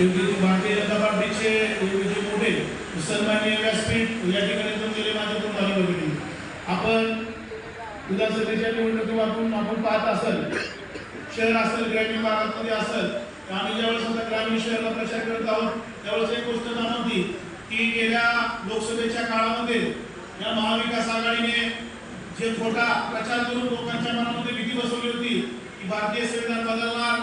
योगी- भारतीय जनता पार्टीचे योगीजी मोठे. सन्माननीय व्यासपीठ या ठिकाणी पण गेले माझ्याकडून झाले बघितले. आपण विधानसभेच्या निवडणुकीतून आपण पाहत असाल शहर असेल ग्रामीण भागामध्ये असेल तर आम्ही ज्यावेळेस आता ग्रामीण शहराला प्रचार करत आहोत त्यावेळेस एक गोष्ट जाणवती की गेल्या लोकसभेच्या काळामध्ये या महाविकास आघाडीने जे खोटा प्रचार करून लोकांच्या मनामध्ये भीती बसवली होती की भारतीय संविधान बदलणार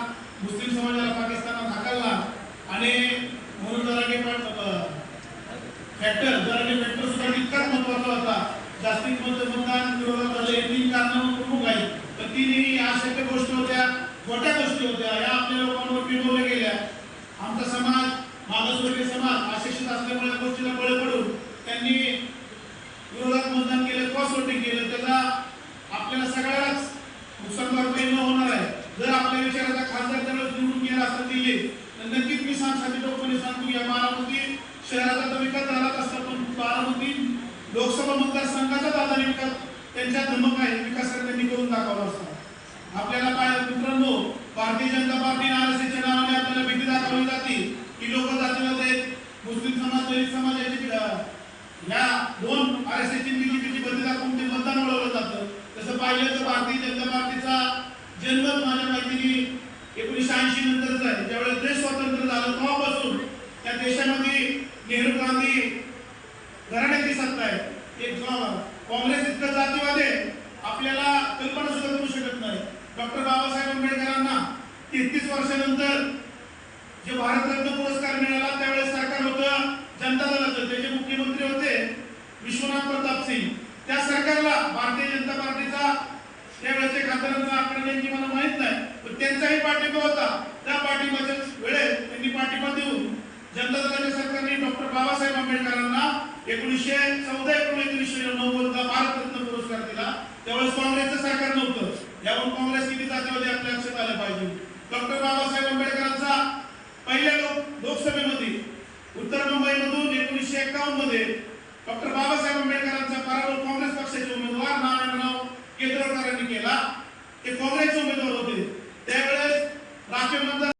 फॅक्टर जरांगे फॅक्टर सुद्धा तितकाच महत्त्वाचा होता. जास्तीत मतदान विरोधात झाले तीन कारण प्रमुख आहेत. पण तिन्ही अशक्य गोष्टी होत्या खोट्या गोष्टी होत्या या आपल्या लोकांवर गेल्या. आमचा समाज मागासवर्गीय समाज अशिक्षित असल्यामुळे या गोष्टीला बळ पडून त्यांनी विरोधात मतदान केलं क्रॉस वोटिंग केलं. त्याचा आपल्याला सगळ्यालाच नुकसान भरपाई न होणार आहे. जर आपल्या विचाराचा खासदार त्यावेळेस निवडून गेला असता दिल्ली तर नक्कीच मी सांग लोकपणे सांगतो या बारामती शहराचा तर विकास झालाच असता पण बारामती लोकसभा मतदारसंघाचा दादा विकास त्यांच्या धमक आहे विकास त्यांनी करून दाखवला असता आपल्याला काय मित्रांनो भारतीय जनता पार्टी आरएसएसच्या नावाने आपल्याला भीती दाखवली जाते की लोक जातीवाद आहेत मुस्लिम समाज दलित समाज याची या दोन आर सी बीजेपीची बंदी दाखवून ते मतदान वळवलं जातं तसं पाहिलं तर भारतीय जनता पार्टीचा जन्म माझ्या माहितीने एकोणीसशे ऐंशी नंतर आहे ज्यावेळेस देश स्वतंत्र झालं तेव्हापासून त्या देशामध्ये नेहरू गांधी घराण्याची सत्ता आहे एक जनावर काँग्रेस इतकं जातीवाद आहे आपल्याला कल्पना सुद्धा करू शकत नाही. डॉक्टर बाबासाहेब आंबेडकरांना तेहतीस वर्षानंतर जे भारतरत्न पुरस्कार मिळाला त्यावेळेस सरकार होतं जनता दलाचं. त्याचे मुख्यमंत्री होते विश्वनाथ प्रताप सिंग. त्या सरकारला भारतीय जनता पार्टीचा त्यावेळेचे खासदारांचा आकडे नेमकी मला माहीत नाही. आंबेडकरांना एकोणीसशे चौदा एकोणीस एकोणीसशे नव्वदला भारतरत्न पुरस्कार दिला. त्यावेळेस काँग्रेसचं सरकार नव्हतं. यावर काँग्रेस किती जातीमध्ये आपल्या लक्षात आलं पाहिजे. डॉक्टर बाबासाहेब आंबेडकरांचा पहिल्या लोक लोकसभेमध्ये उत्तर मुंबईमधून एकोणीसशे एकावन्नमध्ये डॉक्टर बाबासाहेब आंबेडकरांचा पराभव काँग्रेस पक्षाचे उमेदवार नारायणराव केंद्रकरांनी केला. ते काँग्रेसचे उमेदवार होते.